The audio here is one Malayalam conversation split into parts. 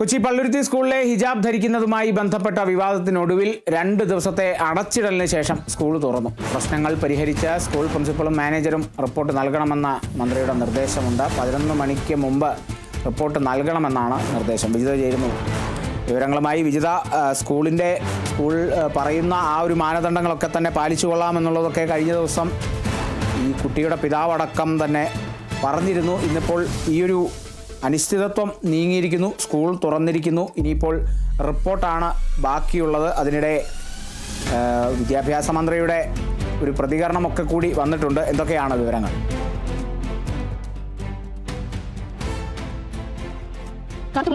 കൊച്ചി പള്ളുരുത്തി സ്കൂളിലെ ഹിജാബ് ധരിക്കുന്നതുമായി ബന്ധപ്പെട്ട വിവാദത്തിനൊടുവിൽ രണ്ട് ദിവസത്തെ അടച്ചിടലിന് ശേഷം സ്കൂൾ തുറന്നു. പ്രശ്നങ്ങൾ പരിഹരിച്ച സ്കൂൾ പ്രിൻസിപ്പളും മാനേജറും റിപ്പോർട്ട് നൽകണമെന്ന മന്ത്രിയുടെ നിർദ്ദേശമുണ്ട്. പതിനൊന്ന് മണിക്ക് മുമ്പ് റിപ്പോർട്ട് നൽകണമെന്നാണ് നിർദ്ദേശം. വിജിത ചേരുന്നു. വിവരങ്ങളുമായി വിജിത സ്കൂളിന്റെ സ്കൂൾ പറയുന്ന ആ ഒരു മാനദണ്ഡങ്ങളൊക്കെ തന്നെ പാലിച്ചു കൊള്ളാമെന്നുള്ളതൊക്കെ കഴിഞ്ഞ ദിവസം ഈ കുട്ടിയുടെ പിതാവടക്കം തന്നെ പറഞ്ഞിരുന്നു. ഇന്നിപ്പോൾ ഈയൊരു അനിശ്ചിതത്വം നീങ്ങിയിരിക്കുന്നു സ്കൂൾ തുറന്നിരിക്കുന്നു. ഇനിയിപ്പോൾ റിപ്പോർട്ടാണ് ബാക്കിയുള്ളത്. അതിനിടെ വിദ്യാഭ്യാസ മന്ത്രിയുടെ ഒരു പ്രതികരണമൊക്കെ കൂടി വന്നിട്ടുണ്ട്. എന്തൊക്കെയാണ് വിവരങ്ങൾ?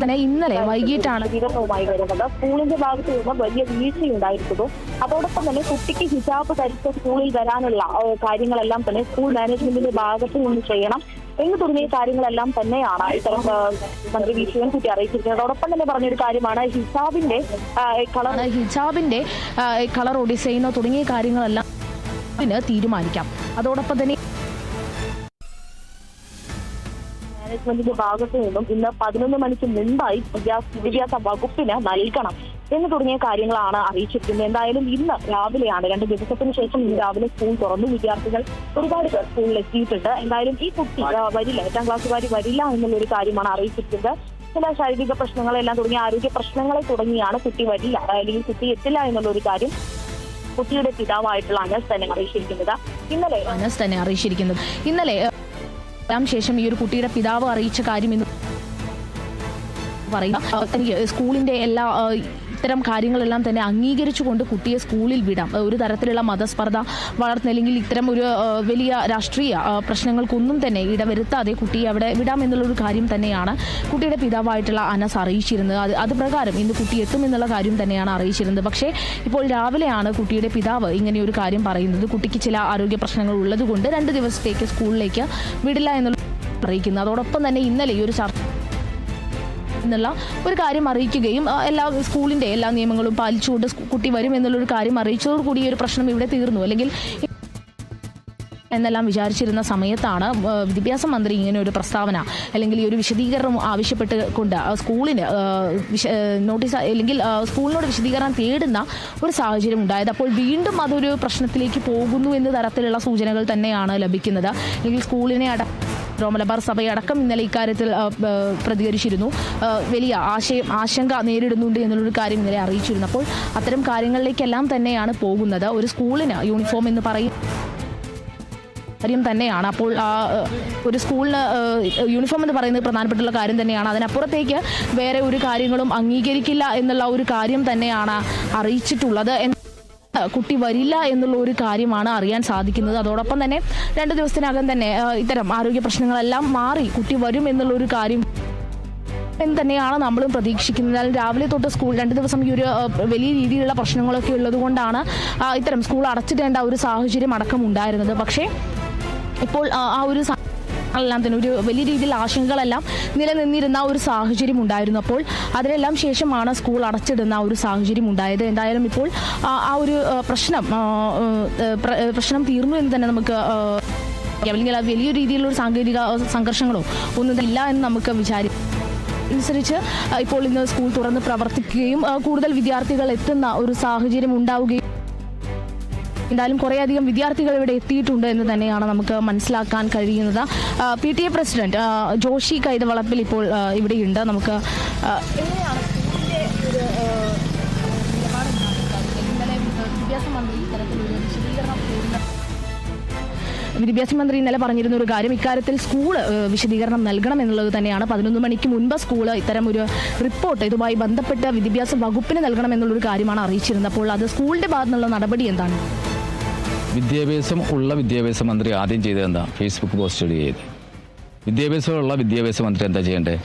തന്നെ ഇന്നലെ വൈകിട്ടാണ് വിവരണവുമായി വരുന്നത്. സ്കൂളിന്റെ ഭാഗത്ത് നിന്ന് വലിയ വീഴ്ചയുണ്ടായിരിക്കുന്നു. അതോടൊപ്പം തന്നെ കുട്ടിക്ക് ഹിജാബ് ധരിച്ച് സ്കൂളിൽ വരാനുള്ള കാര്യങ്ങളെല്ലാം തന്നെ സ്കൂൾ മാനേജ്മെന്റിന്റെ ഭാഗത്ത് നിന്ന് ചെയ്യണം. എന്ന് തുടങ്ങിയ കാര്യങ്ങളെല്ലാം തന്നെയാണ് ഇത്തരം മന്ത്രി വി. ശിവൻകുട്ടി അറിയിച്ചിരിക്കുന്നത്. അതോടൊപ്പം തന്നെ പറഞ്ഞൊരു കാര്യമാണ് ഹിജാബിന്റെ കളർ ഹിജാബിന്റെ കളർ ഒഡിസൈനോ തുടങ്ങിയ കാര്യങ്ങളെല്ലാം തീരുമാനിക്കാം. അതോടൊപ്പം തന്നെ മാനേജ്മെന്റിന്റെ ഭാഗത്തു നിന്നും ഇന്ന് പതിനൊന്ന് മണിക്ക് മുമ്പായി വിദ്യാ- വിദ്യാഭ്യാസ വകുപ്പിന് നൽകണം. എന്ന് തുടങ്ങിയ കാര്യങ്ങളാണ് അറിയിച്ചിരിക്കുന്നത്. എന്തായാലും ഇന്ന് രാവിലെയാണ് രണ്ട് ദിവസത്തിന് ശേഷം ഇന്ന് രാവിലെ സ്കൂൾ തുറന്നു. വിദ്യാർത്ഥികൾ ഒരുപാട് പേർ സ്കൂളിൽ എത്തിയിട്ടുണ്ട്. എന്തായാലും ഈ കുട്ടി വരില്ല. എട്ടാം ക്ലാസ്സുകാരി വരില്ല എന്നുള്ളൊരു കാര്യമാണ് അറിയിച്ചിരിക്കുന്നത്. ചില ശാരീരിക പ്രശ്നങ്ങളെല്ലാം തുടങ്ങിയ ആരോഗ്യ പ്രശ്നങ്ങളെ തുടങ്ങിയാണ് കുട്ടി വരില്ല. അല്ലെങ്കിൽ കുട്ടി എത്തില്ല എന്നുള്ള ഒരു കാര്യം കുട്ടിയുടെ പിതാവായിട്ടുള്ള അനസ് തന്നെ അറിയിച്ചിരിക്കുന്നത്. ഇന്നലെ അനസ് തന്നെ അറിയിച്ചിരിക്കുന്നത്. ഇന്നലെ ശേഷം ഈ ഒരു കുട്ടിയുടെ പിതാവ് അറിയിച്ച കാര്യം എന്ന് പറയുക സ്കൂളിന്റെ എല്ലാ ഇത്തരം കാര്യങ്ങളെല്ലാം തന്നെ അംഗീകരിച്ചുകൊണ്ട് കുട്ടിയെ സ്കൂളിൽ വിടാം. ഒരു തരത്തിലുള്ള മതസ്പർദ്ധ വളർന്നില്ലെങ്കിൽ ഇത്തരം ഒരു വലിയ രാഷ്ട്രീയ പ്രശ്നങ്ങൾക്കൊന്നും തന്നെ ഇടവരുത്താതെ കുട്ടിയെ അവിടെ വിടാം എന്നുള്ള ഒരു കാര്യം തന്നെയാണ് കുട്ടിയുടെ പിതാവായിട്ടുള്ള അനസ് അറിയിച്ചിരുന്നത്. അത് അത് പ്രകാരം ഇന്ന് കുട്ടി എത്തും എന്നുള്ള കാര്യം തന്നെയാണ് അറിയിച്ചിരുന്നത്. പക്ഷേ ഇപ്പോൾ രാവിലെയാണ് കുട്ടിയുടെ പിതാവ് ഇങ്ങനെ ഒരു കാര്യം പറയുന്നത്. കുട്ടിക്ക് ചില ആരോഗ്യ പ്രശ്നങ്ങൾ ഉള്ളതുകൊണ്ട് രണ്ട് ദിവസത്തേക്ക് സ്കൂളിലേക്ക് വിടില്ല എന്നുള്ള അറിയിക്കുന്നത്. അതോടൊപ്പം തന്നെ ഇന്നലെ ഈ ഒരു ചർച്ച എന്നുള്ള ഒരു കാര്യം അറിയിക്കുകയും എല്ലാ സ്കൂളിന്റെ എല്ലാ നിയമങ്ങളും പാലിച്ചുകൊണ്ട് കുട്ടി വരും എന്നുള്ളൊരു കാര്യം അറിയിച്ചതോടുകൂടി ഈ ഒരു പ്രശ്നം ഇവിടെ തീർന്നു. അല്ലെങ്കിൽ എന്നെല്ലാം വിചാരിച്ചിരുന്ന സമയത്താണ് വിദ്യാഭ്യാസ മന്ത്രി ഇങ്ങനെ ഒരു പ്രസ്താവന അല്ലെങ്കിൽ ഈ ഒരു വിശദീകരണം ആവശ്യപ്പെട്ട് കൊണ്ട് സ്കൂളിന് നോട്ടീസ് അല്ലെങ്കിൽ സ്കൂളിനോട് വിശദീകരണം തേടുന്ന ഒരു സാഹചര്യം ഉണ്ടായത്. അപ്പോൾ വീണ്ടും അതൊരു പ്രശ്നത്തിലേക്ക് പോകുന്നു എന്ന തരത്തിലുള്ള സൂചനകൾ തന്നെയാണ് ലഭിക്കുന്നത്. അല്ലെങ്കിൽ സ്കൂളിനെ അട മലബാർ സഭയടക്കം ഇന്നലെ ഇക്കാര്യത്തിൽ പ്രതികരിച്ചിരുന്നു. വലിയ ആശയം ആശങ്ക നേരിടുന്നുണ്ട് എന്നുള്ളൊരു കാര്യം ഇന്നലെ അറിയിച്ചിരുന്നു. അപ്പോൾ അത്തരം കാര്യങ്ങളിലേക്കെല്ലാം തന്നെയാണ് പോകുന്നത്. ഒരു സ്കൂളിന് യൂണിഫോം എന്ന് പറയും കാര്യം തന്നെയാണ്. അപ്പോൾ ആ, ഒരു സ്കൂളിന് യൂണിഫോം എന്ന് പറയുന്നത് പ്രധാനപ്പെട്ടുള്ള കാര്യം തന്നെയാണ്. അതിനപ്പുറത്തേക്ക് വേറെ ഒരു കാര്യങ്ങളും അംഗീകരിക്കില്ല എന്നുള്ള ഒരു കാര്യം തന്നെയാണ് അറിയിച്ചിട്ടുള്ളത്. കുട്ടി വരില്ല എന്നുള്ള ഒരു കാര്യമാണ് അറിയാൻ സാധിക്കുന്നത്. അതോടൊപ്പം തന്നെ രണ്ട് ദിവസത്തിനകം തന്നെ ഇത്തരം ആരോഗ്യ പ്രശ്നങ്ങളെല്ലാം മാറി കുട്ടി വരും എന്നുള്ള ഒരു കാര്യം എന്ന് തന്നെയാണ് നമ്മളും പ്രതീക്ഷിക്കുന്നത്. രാവിലെ തൊട്ട് സ്കൂൾ രണ്ട് ദിവസം ഈ ഒരു വലിയ രീതിയിലുള്ള പ്രശ്നങ്ങളൊക്കെ ഉള്ളതുകൊണ്ടാണ് ഇത്തരം സ്കൂൾ അടച്ചിടേണ്ട ഒരു സാഹചര്യം അടക്കം ഉണ്ടായിരുന്നത്. പക്ഷേ ഇപ്പോൾ ആ ഒരു എല്ലാം തന്നെ ഒരു വലിയ രീതിയിൽ ആശങ്കകളെല്ലാം നിലനിന്നിരുന്ന ഒരു സാഹചര്യം ഉണ്ടായിരുന്നു അപ്പോൾ അതിനെല്ലാം ശേഷമാണ് സ്കൂൾ അടച്ചിടുന്ന ഒരു സാഹചര്യം ഉണ്ടായത്. എന്തായാലും ഇപ്പോൾ ആ ഒരു പ്രശ്നം പ്രശ്നം തീർന്നു എന്ന് തന്നെ നമുക്ക് അല്ലെങ്കിൽ വലിയ രീതിയിലുള്ള സാങ്കേതിക സംഘർഷങ്ങളോ ഒന്നും ഇല്ല എന്ന് നമുക്ക് വിചാരിക്കാം അനുസരിച്ച് ഇപ്പോൾ ഇന്ന് സ്കൂൾ തുറന്ന് പ്രവർത്തിക്കുകയും കൂടുതൽ വിദ്യാർത്ഥികൾ എത്തുന്ന ഒരു സാഹചര്യം ഉണ്ടാവുകയും എന്തായാലും കുറേയധികം വിദ്യാർത്ഥികൾ ഇവിടെ എത്തിയിട്ടുണ്ട് എന്ന് തന്നെയാണ് നമുക്ക് മനസ്സിലാക്കാൻ കഴിയുന്നത്. P T A president Joshi Kaithavalappil ഇപ്പോൾ ഇവിടെയുണ്ട്. നമുക്ക് വിദ്യാഭ്യാസ മന്ത്രി ഇന്നലെ പറഞ്ഞിരുന്ന ഒരു കാര്യം ഇക്കാര്യത്തിൽ സ്കൂൾ വിശദീകരണം നൽകണം എന്നുള്ളത് തന്നെയാണ്. പതിനൊന്ന് മണിക്ക് മുൻപ് സ്കൂൾ ഇത്തരം ഒരു റിപ്പോർട്ട് ഇതുമായി ബന്ധപ്പെട്ട് വിദ്യാഭ്യാസ വകുപ്പിന് നൽകണം എന്നുള്ളൊരു കാര്യമാണ് അറിയിച്ചിരുന്നത്. അപ്പോൾ അത് സ്കൂളിന്റെ ഭാഗത്തുനിന്നുള്ള നടപടി എന്താണ്? വിദ്യാഭ്യാസം ഉള്ള വിദ്യാഭ്യാസ മന്ത്രി ആദ്യം ചെയ്തത് എന്താ? ഫേസ്ബുക്ക് പോസ്റ്റ് ചെയ്ത്. വിദ്യാഭ്യാസമുള്ള വിദ്യാഭ്യാസ മന്ത്രി എന്താ ചെയ്യേണ്ടത്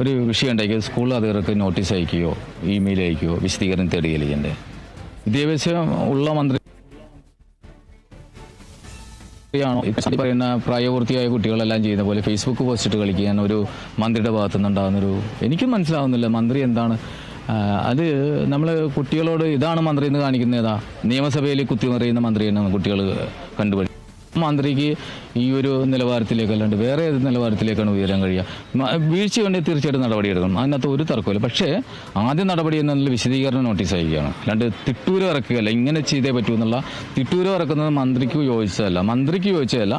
ഒരു വിഷയം ഉണ്ടാക്കി സ്കൂൾ അധികൃതർക്ക് നോട്ടീസ് അയക്കുകയോ ഇമെയിൽ അയക്കുകയോ വിശദീകരണം തേടുകയോ ചെയ്യേണ്ടത് വിദ്യാഭ്യാസം ഉള്ള മന്ത്രി ാണോ ഇപ്പം പറയുന്ന പ്രായപൂർത്തിയായ കുട്ടികളെല്ലാം ചെയ്യുന്ന പോലെ ഫേസ്ബുക്ക് പോസ്റ്റ് ഇട്ട് കളിക്കാൻ ഒരു മന്ത്രിയുടെ ഭാഗത്തുനിന്നുണ്ടാകുന്നൊരു എനിക്കും മനസ്സിലാവുന്നില്ല മന്ത്രി എന്താണ് അത് നമ്മൾ കുട്ടികളോട് ഇതാണ് മന്ത്രി എന്ന് കാണിക്കുന്ന ഏതാ? നിയമസഭയിൽ കുത്തിമറിയുന്ന മന്ത്രിയാണ് കുട്ടികൾ കണ്ടുപിടി മന്ത്രിക്ക് ഈ ഒരു നിലവാരത്തിലേക്ക് അല്ലാണ്ട് വേറെ ഏത് നിലവാരത്തിലേക്കാണ് ഉയരാൻ കഴിയുക? മ- വീഴ്ച വേണ്ടി തീർച്ചയായിട്ടും നടപടിയെടുക്കണം അതിനകത്ത് ഒരു തർക്കമില്ല പക്ഷേ ആദ്യ നടപടി എന്നുള്ള വിശദീകരണ നോട്ടീസ് അയക്കുകയാണ്. അല്ലാണ്ട് തിട്ടൂരം ഇറക്കുകയല്ല ഇങ്ങനെ ചെയ്തേ പറ്റൂ എന്നുള്ള തിട്ടൂരം ഇറക്കുന്നത് മന്ത്രിക്ക് യോജിച്ചതല്ല. മന്ത്രിക്ക് യോജിച്ചതല്ല.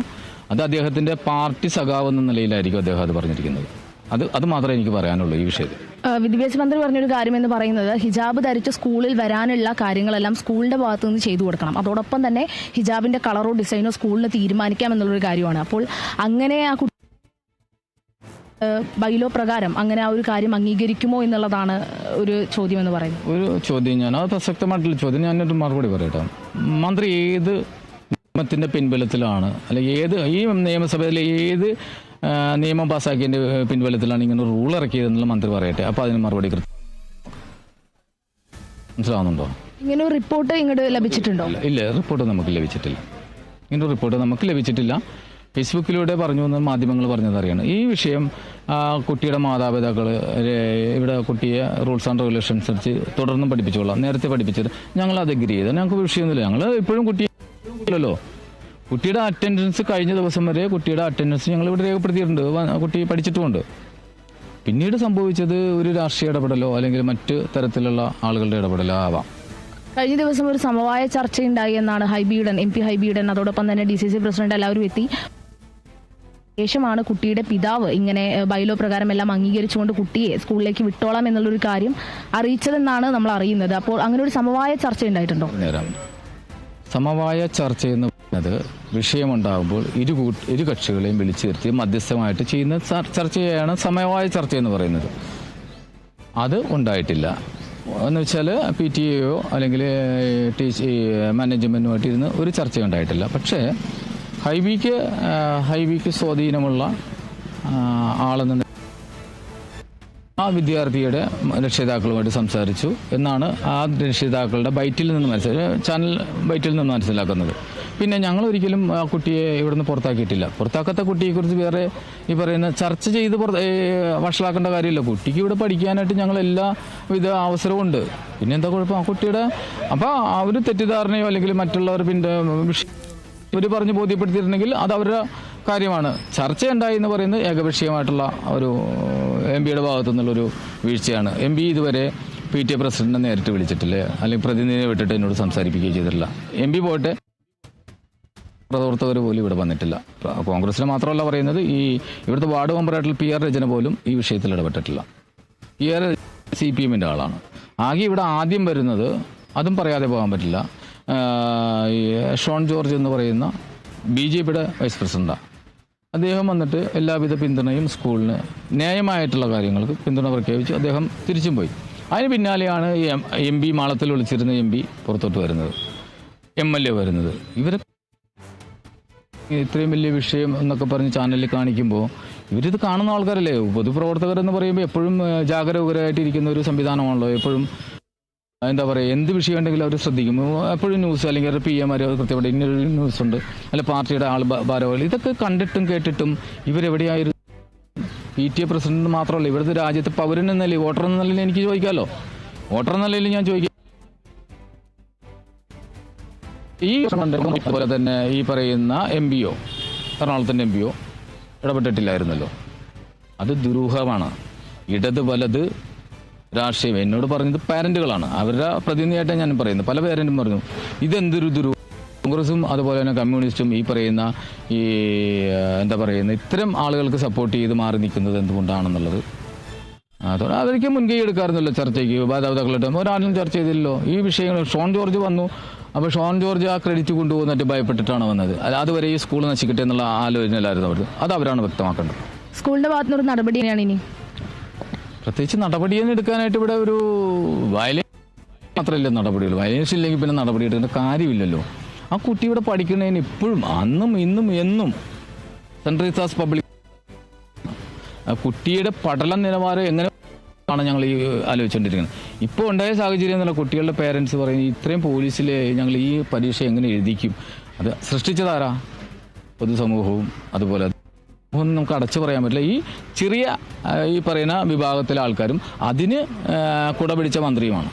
അത് അദ്ദേഹത്തിന്റെ പാർട്ടി സഖാവ് എന്ന നിലയിലായിരിക്കും അദ്ദേഹം അത് പറഞ്ഞിരിക്കുന്നത്. അത് അത് മാത്രമേ എനിക്ക് പറയാനുള്ളൂ ഈ വിഷയത്തിൽ. വിദ്യാഭ്യാസ മന്ത്രി പറഞ്ഞൊരു കാര്യം എന്ന് പറയുന്നത് ഹിജാബ് ധരിച്ച് സ്കൂളിൽ വരാനുള്ള കാര്യങ്ങളെല്ലാം സ്കൂളിന്റെ ഭാഗത്തു നിന്ന് ചെയ്തു കൊടുക്കണം. അതോടൊപ്പം തന്നെ ഹിജാബിന്റെ കളറോ ഡിസൈനോ സ്കൂളിന് തീരുമാനിക്കാം എന്നുള്ളൊരു കാര്യമാണ്. അപ്പോൾ അങ്ങനെ ആ കുട്ടി ബൈലോ പ്രകാരം അങ്ങനെ ആ ഒരു കാര്യം അംഗീകരിക്കുമോ എന്നുള്ളതാണ് ഒരു ചോദ്യം എന്ന് പറയുന്നത്. ഒരു ചോദ്യം ഞാൻ അത് പ്രസക്തമായിട്ടുള്ള ചോദ്യം. ഞാനൊരു മറുപടി പറയട്ടെ. മന്ത്രി ഏത് നിയമത്തിന്റെ പിൻബലത്തിലാണ്? അല്ലെങ്കിൽ ഏത് ഈ നിയമസഭയിലെ ഏത് നിയമം പാസ്സാക്കിയതിന്റെ പിൻബലത്തിലാണ് ഇങ്ങനെ റൂൾ ഇറക്കിയതെന്നുള്ള മന്ത്രി പറയട്ടെ. അപ്പോൾ അതിന് മറുപടി മനസ്സിലാവുന്നുണ്ടോ? ഇങ്ങനെ ഒരു റിപ്പോർട്ട് ഇങ്ങോട്ട് ലഭിച്ചിട്ടുണ്ടോ? ഇല്ല, റിപ്പോർട്ട് നമുക്ക് ലഭിച്ചിട്ടില്ല. ഇങ്ങനെ റിപ്പോർട്ട് നമുക്ക് ലഭിച്ചിട്ടില്ല. ഫേസ്ബുക്കിലൂടെ പറഞ്ഞു എന്ന് മാധ്യമങ്ങൾ പറഞ്ഞതറിയാണ് അറിയണം. ഈ വിഷയം കുട്ടിയുടെ മാതാപിതാക്കൾ ഇവിടെ കുട്ടിയെ റൂൾസ് ആൻഡ് റെഗുലേഷൻ അനുസരിച്ച് തുടർന്നും പഠിപ്പിച്ചോളാം. നേരത്തെ പഠിപ്പിച്ചത് ഞങ്ങൾ അത് അഗ്രി ചെയ്ത്. ഞങ്ങൾക്ക് വിഷയമൊന്നുമില്ല. ഞങ്ങൾ ഇപ്പോഴും കുട്ടിയെ ഇല്ലല്ലോ. കുട്ടിയുടെ അറ്റൻഡൻസ് കഴിഞ്ഞ ദിവസം വരെ കുട്ടിയുടെ അറ്റൻഡൻസ് ഞങ്ങൾ ഇവിടെ രേഖപ്പെടുത്തിയിട്ടുണ്ട്. കുട്ടി പഠിച്ചിട്ടുമുണ്ട്. പിന്നീട് സംഭവിച്ചത് ഒരു രാഷ്ട്രീയ ഇടപെടലോ അല്ലെങ്കിൽ മറ്റ് തരത്തിലുള്ള ആളുകളുടെ ഇടപെടലോ ആവാം. കഴിഞ്ഞ ദിവസം ഒരു സമവായ ചർച്ചയുണ്ടായി എന്നാണ് ഹൈബിയുടൻ എം പി ഹൈബിയുടൻ. അതോടൊപ്പം തന്നെ ഡി സി സി പ്രസിഡന്റ് എല്ലാവരും എത്തി. ശേഷമാണ് കുട്ടിയുടെ പിതാവ് ഇങ്ങനെ ബൈലോ പ്രകാരം എല്ലാം അംഗീകരിച്ചുകൊണ്ട് കുട്ടിയെ സ്കൂളിലേക്ക് വിട്ടോളാം എന്നുള്ളൊരു കാര്യം അറിയിച്ചതെന്നാണ് നമ്മൾ അറിയുന്നത്. അപ്പോൾ അങ്ങനെ ഒരു സമവായ ചർച്ച ഉണ്ടായിട്ടുണ്ടോ? സമവായ ചർച്ച എന്ന് പറയുന്നത് വിഷയമുണ്ടാകുമ്പോൾ ഇരു കൂ ഇരു കക്ഷികളെയും വിളിച്ചു വരുത്തി മധ്യസ്ഥമായിട്ട് ചെയ്യുന്ന ചർ- ചർച്ചയാണ് സമയമായ ചർച്ച എന്ന് പറയുന്നത്. അത് ഉണ്ടായിട്ടില്ല. എന്ന് വെച്ചാൽ പി ടി എയോ അല്ലെങ്കിൽ ടീച്ച് മാനേജ്മെന്റുമായിട്ട് ഇരുന്ന് ഒരു ചർച്ച ഉണ്ടായിട്ടില്ല. പക്ഷേ ഹൈബിക്ക് ഹൈബിക്ക് സ്വാധീനമുള്ള ആളെന്ന ആ വിദ്യാർത്ഥിയുടെ രക്ഷിതാക്കളുമായിട്ട് സംസാരിച്ചു എന്നാണ് ആ രക്ഷിതാക്കളുടെ ബൈറ്റിൽ നിന്ന് മനസ്സിലാക്കുക ചാനൽ ബൈറ്റിൽ നിന്ന് മനസ്സിലാക്കുന്നത്. പിന്നെ ഞങ്ങൾ ഒരിക്കലും ആ കുട്ടിയെ ഇവിടുന്ന് പുറത്താക്കിയിട്ടില്ല. പുറത്താക്കാത്ത കുട്ടിയെക്കുറിച്ച് വേറെ ഈ പറയുന്ന ചർച്ച ചെയ്ത് പുറ വഷളാക്കേണ്ട കാര്യമില്ല. കുട്ടിക്ക് ഇവിടെ പഠിക്കാനായിട്ട് ഞങ്ങൾ എല്ലാ വിധ അവസരവും ഉണ്ട്. പിന്നെ എന്താ കുഴപ്പം? ആ കുട്ടിയുടെ അപ്പോൾ ആ ഒരു തെറ്റിദ്ധാരണയോ അല്ലെങ്കിൽ മറ്റുള്ളവർ പിന്നെ ഇവർ പറഞ്ഞ് ബോധ്യപ്പെടുത്തിയിട്ടുണ്ടെങ്കിൽ അത് അവരുടെ കാര്യമാണ്. ചർച്ച ഉണ്ടായി എന്ന് പറയുന്നത് ഏകപക്ഷീയമായിട്ടുള്ള ഒരു എം പിയുടെ ഭാഗത്തു നിന്നുള്ളൊരു വീഴ്ചയാണ്. എം പി ഇതുവരെ പി ടി എ പ്രസിഡന്റിനെ നേരിട്ട് വിളിച്ചിട്ടില്ല. അല്ലെങ്കിൽ പ്രതിനിധിയെ വിട്ടിട്ട് എന്നോട് സംസാരിപ്പിക്കുകയും ചെയ്തിട്ടില്ല. എം പി പോയിട്ട് പ്രവർത്തകർ പോലും ഇവിടെ വന്നിട്ടില്ല. കോൺഗ്രസിന് മാത്രമല്ല പറയുന്നത് ഈ ഇവിടുത്തെ വാർഡ് മെമ്പറായിട്ടുള്ള പി ആർ രചന പോലും ഈ വിഷയത്തിൽ ഇടപെട്ടിട്ടില്ല. പി ആർ സി പി എമ്മിന്റെ ആളാണ്. ആകെ ഇവിടെ ആദ്യം വരുന്നത് അതും പറയാതെ പോകാൻ പറ്റില്ല. ഷോൺ ജോർജ് എന്ന് പറയുന്ന ബി ജെ പിയുടെ വൈസ് പ്രസിഡന്റാണ് അദ്ദേഹം വന്നിട്ട് എല്ലാവിധ പിന്തുണയും സ്കൂളിന് ന്യായമായിട്ടുള്ള കാര്യങ്ങൾക്ക് പിന്തുണ പ്രഖ്യാപിച്ചു. അദ്ദേഹം തിരിച്ചും പോയി. അതിന് പിന്നാലെയാണ് എം പി മാളത്തിൽ വിളിച്ചിരുന്ന എം പി പുറത്തോട്ട് വരുന്നത്. എം എൽ എ വരുന്നത്. ഇവരെ ഇത്രയും വലിയ വിഷയം എന്നൊക്കെ പറഞ്ഞ് ചാനലിൽ കാണിക്കുമ്പോൾ ഇവരിത് കാണുന്ന ആൾക്കാരല്ലേ? പൊതുപ്രവർത്തകർ എന്ന് പറയുമ്പോൾ എപ്പോഴും ജാഗരൂകരായിട്ടിരിക്കുന്ന ഒരു സംവിധാനമാണല്ലോ. എപ്പോഴും എന്താ പറയുക എന്ത് വിഷയം ഉണ്ടെങ്കിലും അവർ ശ്രദ്ധിക്കും. എപ്പോഴും ന്യൂസ് അല്ലെങ്കിൽ അവരുടെ പി എം ആർ കൃത്യമായിട്ട് ഇന്നൊരു ന്യൂസ് ഉണ്ട്. അല്ല പാർട്ടിയുടെ ആൾ ഭാരവാഹികൾ. ഇതൊക്കെ കണ്ടിട്ടും കേട്ടിട്ടും ഇവരെവിടെയായിരുന്നു? പി ടി എ പ്രസിഡന്റ് മാത്രമല്ല ഇവിടുത്തെ രാജ്യത്തെ പൗരൻ എന്ന നിലയിൽ വോട്ടർ എന്ന നിലയിൽ എനിക്ക് ചോദിക്കാമല്ലോ. വോട്ടർ എന്ന നിലയിൽ ഞാൻ ചോദിക്കാം. ഈ അതുപോലെ തന്നെ ഈ പറയുന്ന എം പി ഒ എറണാകുളത്തിന്റെ എം പി ഒ ഇടപെട്ടിട്ടില്ലായിരുന്നല്ലോ. അത് ദുരൂഹമാണ്. ഇടത് വലത് രാഷ്ട്രീയം. എന്നോട് പറഞ്ഞത് പാരന്റുകളാണ്. അവരുടെ പ്രതിനിധിയായിട്ടാണ് ഞാൻ പറയുന്നത്. പല പാരന്റും പറഞ്ഞു ഇതെന്തൊരു ദുരൂഹ കോൺഗ്രസും അതുപോലെ തന്നെ കമ്മ്യൂണിസ്റ്റും ഈ പറയുന്ന ഈ എന്താ പറയുന്ന ഇത്തരം ആളുകൾക്ക് സപ്പോർട്ട് ചെയ്ത് മാറി നിൽക്കുന്നത് എന്തുകൊണ്ടാണെന്നുള്ളത്. അതോടെ അവർക്ക് മുൻകൈ എടുക്കാറുണ്ടല്ലോ ചർച്ചയ്ക്ക്. മാതാപിതാക്കളുടെ ഒരാളും ചർച്ച ചെയ്തില്ലല്ലോ. ഈ വിഷയങ്ങൾ ഷോൺ ജോർജ് വന്നു. അപ്പോൾ ഷോൺ ജോർജ് ആ ക്രെഡിറ്റ് കൊണ്ടുപോകുന്നിട്ട് ഭയപ്പെട്ടിട്ടാണ് വന്നത്. അല്ലാതെ അതുവരെ ഈ സ്കൂൾ നശിക്കട്ടെ എന്നുള്ള ആലോചനയിലായിരുന്നു അവർ അത് അവരാണ് വ്യക്തമാക്കേണ്ടത്. സ്കൂളിന്റെ ഭാഗത്തുനിന്നൊരു നടപടി തന്നെയാണ് ഇനി? പ്രത്യേകിച്ച് നടപടിയൊന്നും എടുക്കാനായിട്ട് ഇവിടെ ഒരു വയലൻസ് മാത്രമല്ല നടപടികൾ വയലൻസ് ഇല്ലെങ്കിൽ പിന്നെ നടപടി എടുക്കേണ്ട കാര്യമില്ലല്ലോ. ആ കുട്ടി ഇവിടെ പഠിക്കുന്നതിന് ഇപ്പോഴും അന്നും ഇന്നും എന്നും സെൻട്രൽ പബ്ലിക് ആ കുട്ടിയുടെ പഠന നിലവാരം എങ്ങനെ ആണ് ഞങ്ങൾ ഈ ആലോചിച്ചുകൊണ്ടിരിക്കുന്നത് ഇപ്പോൾ ഉണ്ടായ സാഹചര്യം എന്നുള്ള കുട്ടികളുടെ പേരൻസ് പറയുന്നത് ഇത്രയും പോലീസിൽ ഞങ്ങൾ ഈ പരീക്ഷ എങ്ങനെ എഴുതിക്കും? അത് സൃഷ്ടിച്ചതാരാ? പൊതുസമൂഹവും അതുപോലെ ഒന്നും നമുക്ക് അടച്ചു പറയാൻ പറ്റില്ല. ഈ ചെറിയ ഈ പറയുന്ന വിഭാഗത്തിലെ ആൾക്കാരും അതിന് കുടപിടിച്ച കുട പിടിച്ച മന്ത്രിയുമാണ്.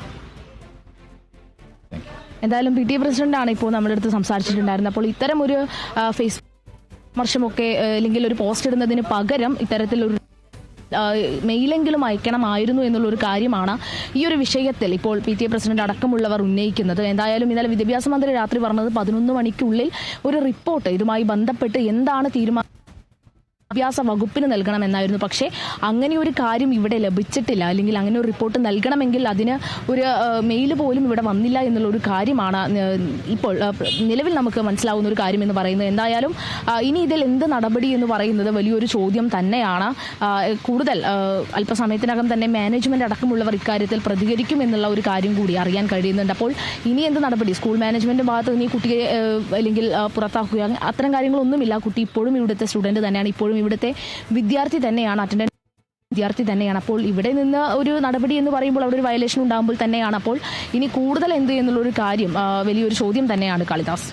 എന്തായാലും പി ടി എ പ്രസിഡന്റാണ് ഇപ്പോൾ നമ്മുടെ അടുത്ത് സംസാരിച്ചിട്ടുണ്ടായിരുന്നത്. അപ്പോൾ ഇത്തരം ഒരു ഫേസ്ബുക്ക് ഫേസ് വിമർശമൊക്കെ അല്ലെങ്കിൽ ഒരു പോസ്റ്റ് ഇടുന്നതിന് പകരം ഇത്തരത്തിലൊരു മെയിലെങ്കിലും അയക്കണമായിരുന്നു എന്നുള്ളൊരു കാര്യമാണ് ഈ ഒരു വിഷയത്തിൽ ഇപ്പോൾ പി ടി എ പ്രസിഡന്റ് അടക്കമുള്ളവർ ഉന്നയിക്കുന്നത്. എന്തായാലും ഇന്നലെ വിദ്യാഭ്യാസ മന്ത്രി രാത്രി പറഞ്ഞത് പതിനൊന്ന് മണിക്കുള്ളിൽ ഒരു റിപ്പോർട്ട് ഇതുമായി ബന്ധപ്പെട്ട് എന്താണ് തീരുമാനം വിദ്യാഭ്യാസ വകുപ്പിന് നൽകണമെന്നായിരുന്നു. പക്ഷേ അങ്ങനെ ഒരു കാര്യം ഇവിടെ ലഭിച്ചിട്ടില്ല. അല്ലെങ്കിൽ അങ്ങനെ ഒരു റിപ്പോർട്ട് നൽകണമെങ്കിൽ അതിന് ഒരു മെയിൽ പോലും ഇവിടെ വന്നില്ല എന്നുള്ള ഒരു കാര്യമാണ് ഇപ്പോൾ നിലവിൽ നമുക്ക് മനസ്സിലാവുന്ന ഒരു കാര്യം എന്ന് പറയുന്നത്. എന്തായാലും ഇനി ഇതിൽ എന്ത് നടപടി എന്ന് പറയുന്നത് വലിയൊരു ചോദ്യം തന്നെയാണ്. കൂടുതൽ അല്പസമയത്തിനകം തന്നെ മാനേജ്മെന്റ് അടക്കമുള്ളവർ ഇക്കാര്യത്തിൽ പ്രതികരിക്കും എന്നുള്ള ഒരു കാര്യം കൂടി അറിയാൻ കഴിയുന്നുണ്ട്. അപ്പോൾ ഇനി എന്ത് നടപടി? സ്കൂൾ മാനേജ്മെന്റ് ഭാഗത്ത് നിന്ന് ഈ കുട്ടിയെ അല്ലെങ്കിൽ പുറത്താക്കുക അത്തരം കാര്യങ്ങളൊന്നുമില്ല. കുട്ടി ഇപ്പോഴും ഇവിടുത്തെ സ്റ്റുഡന്റ് തന്നെയാണ്. ഇപ്പോഴും ഇവിടുത്തെ വിദ്യാർത്ഥി തന്നെയാണ് അറ്റൻഡൻസ് വിദ്യാർത്ഥി തന്നെയാണ്. അപ്പോൾ ഇവിടെ നിന്ന് ഒരു നടപടി എന്ന് പറയുമ്പോൾ അവിടെ ഒരു വയലേഷൻ ഉണ്ടാകുമ്പോൾ തന്നെയാണ്. അപ്പോൾ ഇനി കൂടുതൽ എന്ത് എന്നുള്ളൊരു കാര്യം വലിയൊരു ചോദ്യം തന്നെയാണ് കാളിദാസ്.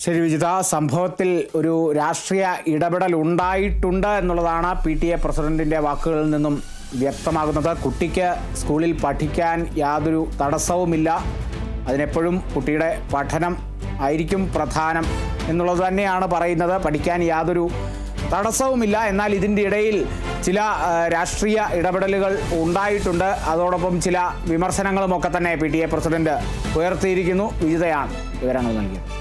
ശരി വിജിത സംഭവത്തിൽ ഒരു രാഷ്ട്രീയ ഇടപെടൽ ഉണ്ടായിട്ടുണ്ട് എന്നുള്ളതാണ് പി ടി എ പ്രസിഡന്റിന്റെ വാക്കുകളിൽ നിന്നും വ്യക്തമാകുന്നത്. കുട്ടിക്ക് സ്കൂളിൽ പഠിക്കാൻ യാതൊരു തടസ്സവുമില്ല. അതിനെപ്പോഴും കുട്ടിയുടെ പഠനം ആയിരിക്കും പ്രധാനം എന്നുള്ളത് തന്നെയാണ് പറയുന്നത്. പഠിക്കാൻ യാതൊരു തടസ്സവുമില്ല. എന്നാൽ ഇതിന്റെ ഇടയിൽ ചില രാഷ്ട്രീയ ഇടപെടലുകൾ ഉണ്ടായിട്ടുണ്ട്. അതോടൊപ്പം ചില വിമർശനങ്ങളുമൊക്കെ തന്നെ പി ടി എ പ്രസിഡന്റ് ഉയർത്തിയിരിക്കുന്നു. വിജിതയാണ് വിവരങ്ങൾ നൽകിയത്.